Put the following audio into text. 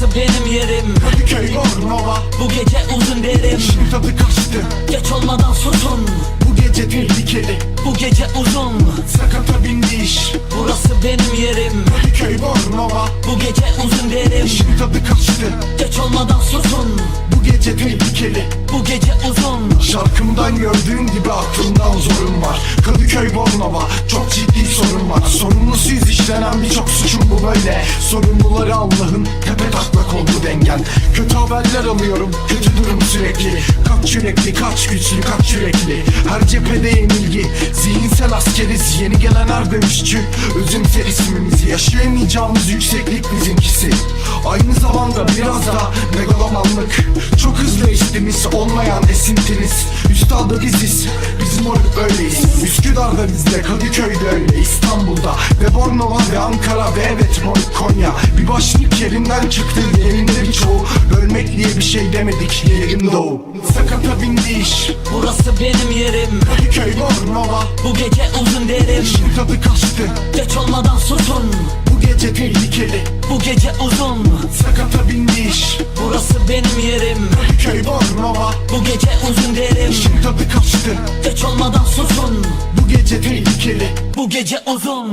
Burası benim yerim. Kadıköy Bornova Bu gece uzun derim. İşin tadı kaçtı. Geç olmadan susun Bu gece tehlikeli Bu gece uzun. Sakata bindi iş Burası benim yerim. Kadıköy Bornova Bu gece uzun derim. İşin tadı kaçtı. Geç olmadan susun Bu gece tehlikeli Bu gece Şarkımdan gördüğün gibi aklımdan zorun var. Kadıköy Bornova çok ciddi sorun var. Sorumlusuyuz işlenen birçok suçun bu böyle. Sorumluları Allah'ın tepe taklak oldu dengen. Kötü haberler alıyorum kötü durum sürekli. Kaç yürekli kaç güçlü kaç yürekli. Her cephede yenilgi Zihinsel askeriz. Yeni gelen her dövüşçü Özümser ismimizi yaşayamayacağımız yükseklik bizimkisi. Aynı zamanda biraz da megalomanlık. Çok hızlı estiniz olmayan esintiniz Üstada biziz. Biz moruk öyleyiz. Üsküdar'da bizde Kadıköy'de öyle. İstanbul'da ve Bornova ve Ankara ve evet moruk Konya Bir başlık yerinden çıktı yerinde birçoğu Bölmek diye bir şey demedik yerim doğu. Sakata bindi iş. Burası benim yerim. Kadıköy Bornova. Bu gece uzun derim. İşin tadı kaçtı. Geç olmadan susun Bu gece tehlikeli. Bu gece uzun. Sakata bindi iş. Burası benim yerim Bu gece uzun derim. İşin tadı kaçtı. Geç olmadan susun. Bu gece tehlikeli. Bu gece uzun